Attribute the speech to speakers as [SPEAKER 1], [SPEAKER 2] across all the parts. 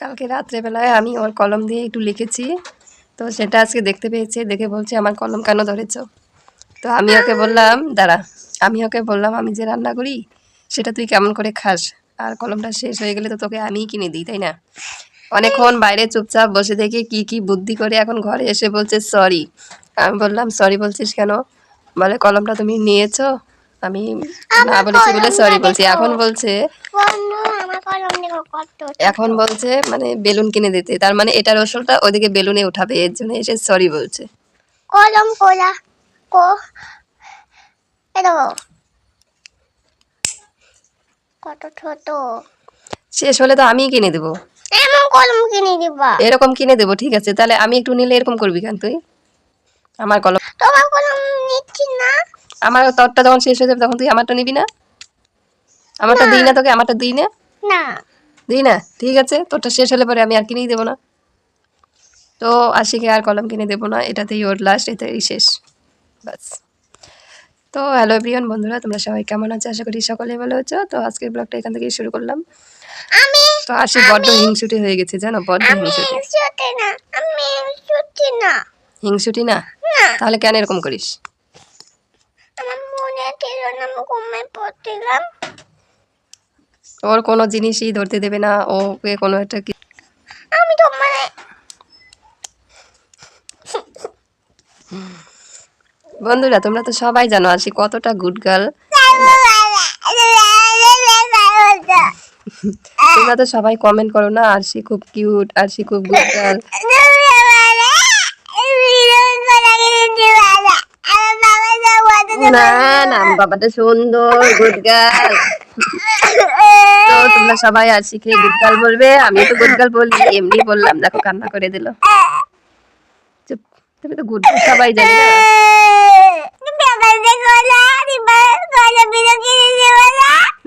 [SPEAKER 1] কালকে রাত্রেবেলায় আমি ওর কলম দিয়ে একটু লিখেছি। তো সেটা আজকে দেখতে পেয়েছে, দেখে বলছে আমার কলম কেন ধরেছ? তো আমি ওকে বললাম, দাঁড়া, আমি ওকে বললাম, আমি যে রান্না করি, সেটা তুই কেমন করে খাস? আর কলমটা শেষ হয়ে গেলে তো তোকে আমিই কিনে দিই, তাই না? অনেকক্ষণ বাইরে চুপচাপ বসে থেকে কি কি বুদ্ধি করে এখন ঘরে এসে বলছে, সরি। আমি বললাম, সরি বলছিস কেন? বলে, কলমটা তুমি নিয়েছো আমি না বলেছি বলে সরি বলছি। এখন বলছে এখন বলছে মানে বেলুন কিনে দিতে। তার মানে এটার ওসলটা ওদিকে বেলুনে উঠাবে এর জন্য এসে সরি বলছে।
[SPEAKER 2] কলম কোলা কো কত ছোট।
[SPEAKER 1] শেষ হলে তো আমিই কিনে দেবো।
[SPEAKER 2] এমন কলম কিনে দিবা।
[SPEAKER 1] এরকম কিনে দেবো ঠিক আছে। তাহলে আমি একটু নিলে এরকম করবি কেন তুই? আমার কলম
[SPEAKER 2] তোমার কলম
[SPEAKER 1] আমার তোরটা যখন শেষ হয়ে যাবে তখন তুই আমারটা নিবি না? আমারটা দিই না তোকে আমারটা দিই না?
[SPEAKER 2] না।
[SPEAKER 1] দিই না? ঠিক আছে তোরটা শেষ হলে পরে আমি আর কিনেই দেবো না। তো আশিকে আর কলম কিনে দেবো না এটাতেই ওর লাস্ট এটাই শেষ। বাস তো হ্যালো প্রিয়ন বন্ধুরা তোমরা সবাই কেমন আছো? আশা করি সকলে ভালো আছো। তো আজকের ব্লগটা এখান থেকেই শুরু করলাম।
[SPEAKER 2] আমি
[SPEAKER 1] তো আশি বড্ড হিংসুটি হয়ে গেছে জানো? বড্ড হিংসুটি।
[SPEAKER 2] না আমি সত্যি না।
[SPEAKER 1] হিংসুটি না। তাহলে কেন এরকম করিস? ওর কোনো জিনিসই ধরতে দেবে না ওকে কোনো একটা কি
[SPEAKER 2] আমি তো মানে
[SPEAKER 1] বন্ধুরা তোমরা তো সবাই জানো আশি কতটা গুড গার্ল তোমরা তো সবাই কমেন্ট করো না আরশি খুব কিউট আরশি খুব গুড গার্ল না না বাবাটা সুন্দর গুড তো তোমরা সবাই আরশিকে গুড গার্ল বলবে আমি তো গুড গার্ল বলি, এমনি বললাম, দেখো কান্না করে দিল। তুমি তো গুড সবাই জানি না।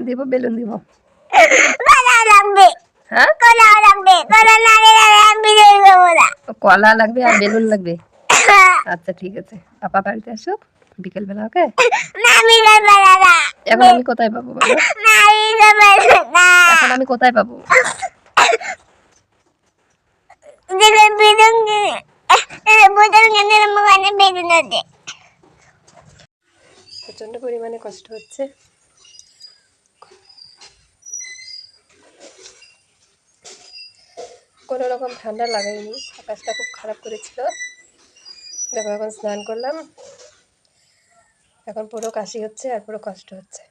[SPEAKER 1] দিব হ্যাঁ? কলা লাগবে আর বেলুন লাগবে। আচ্ছা ঠিক আছে। পাপা বাড়িতে আসো বিকেল বেলা ওকে? এখন আমি কোথায় পাবো এখন আমি কোথায় পাবো? প্রচণ্ড পরিমাণে কষ্ট হচ্ছে। কোনো রকম ঠান্ডা লাগাইনি। আকাশটা খুব খারাপ করেছিল। দেখো এখন স্নান করলাম। এখন পুরো কাশি হচ্ছে আর পুরো কষ্ট হচ্ছে।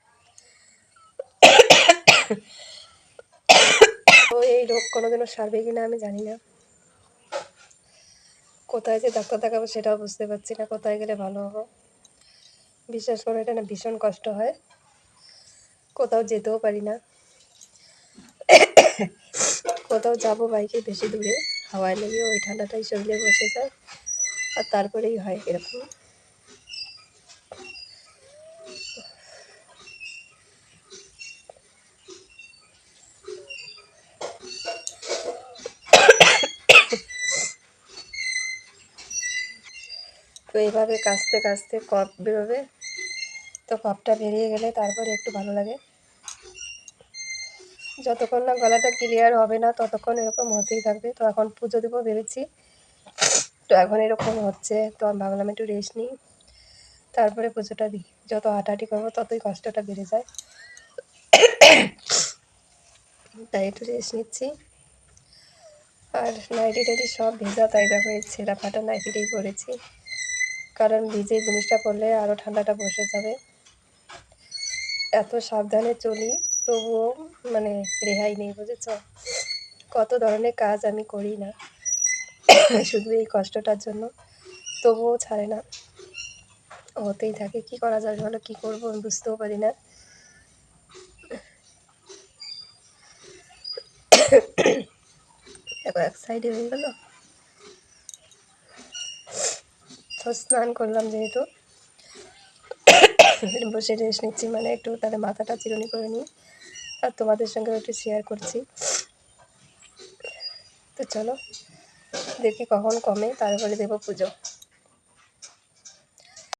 [SPEAKER 1] তো এই রোগ কোনোদিনও সারবে কিনা আমি জানি না। কোথায় যে ডাক্তার দেখাবো সেটাও বুঝতে পারছি না, কোথায় গেলে ভালো হব। বিশ্বাস করে, এটা না ভীষণ কষ্ট হয়। কোথাও যেতেও পারি না। কোথাও যাব বাইকে বেশি দূরে, হাওয়ায় লেগে ওই ঠান্ডাটাই শরীরে বসে যায়, আর তারপরেই হয় এরকম। তো এইভাবে কাচতে কাচতে কপ বেরোবে। তো কপটা বেরিয়ে গেলে তারপরে একটু ভালো লাগে। যতক্ষণ না গলাটা ক্লিয়ার হবে না, ততক্ষণ এরকম হতেই থাকবে। তো এখন পুজো দেবো ভেবেছি। তো এখন এরকম হচ্ছে। তো আমি ভাবলাম একটু রেস্ট নিই। তারপরে পুজোটা দিই। যত হাঁটাহাঁটি করব, ততই কষ্টটা বেড়ে যায়। তাই একটু রেস্ট নিচ্ছি। আর নাইটি টাইটি সব ভেজা, তাই দেখো এই ছেঁড়া ফাটা নাইটিটাই পরেছি। কারণ ভিজে জিনিসটা পরলে আরও ঠান্ডাটা বসে যাবে। এত সাবধানে চলি, তবুও মানে রেহাই নেই, বুঝেছ? কত ধরনের কাজ আমি করি না, শুধু এই কষ্টটার জন্য, তবুও ছাড়ে না। হতেই থাকে, কি করা যাবে বলো, কী করব আমি বুঝতেও পারি না। এক সাইডে হয়ে গেল। তো স্নান করলাম যেহেতু। বসে রেস্ট নিচ্ছি মানে একটু তাদের মাথাটা চিরুনি করে নিই। আর তোমাদের সঙ্গে একটু শেয়ার করছি। তো চলো, দেখি কখন কমে, তারপরে দেবো পুজো।